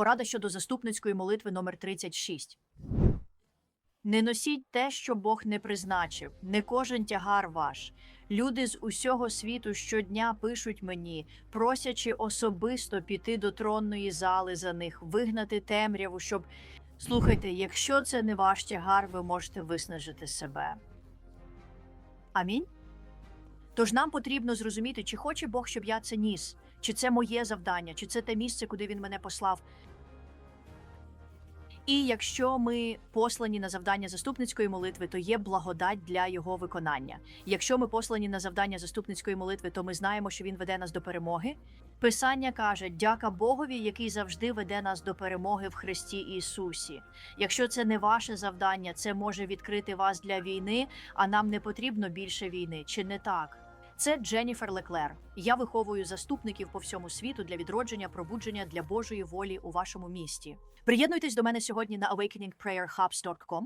Порада щодо заступницької молитви номер 36. Не носіть те, що Бог не призначив, не кожен тягар ваш. Люди з усього світу щодня пишуть мені, просячи особисто піти до тронної зали за них, вигнати темряву, щоб. Слухайте, якщо це не ваш тягар, ви можете виснажити себе. Амінь. Тож нам потрібно зрозуміти, чи хоче Бог, щоб я це ніс, чи це моє завдання, чи це те місце, куди він мене послав. І якщо ми послані на завдання заступницької молитви, то є благодать для його виконання. Якщо ми послані на завдання заступницької молитви, то ми знаємо, що він веде нас до перемоги. Писання каже: дяка Богові, який завжди веде нас до перемоги в Христі Ісусі. Якщо це не ваше завдання, це може відкрити вас для війни, а нам не потрібно більше війни, чи не так? Це Дженніфер Леклер. Я виховую заступників по всьому світу для відродження, пробудження для Божої волі у вашому місті. Приєднуйтесь до мене сьогодні на awakeningprayerhubs.com.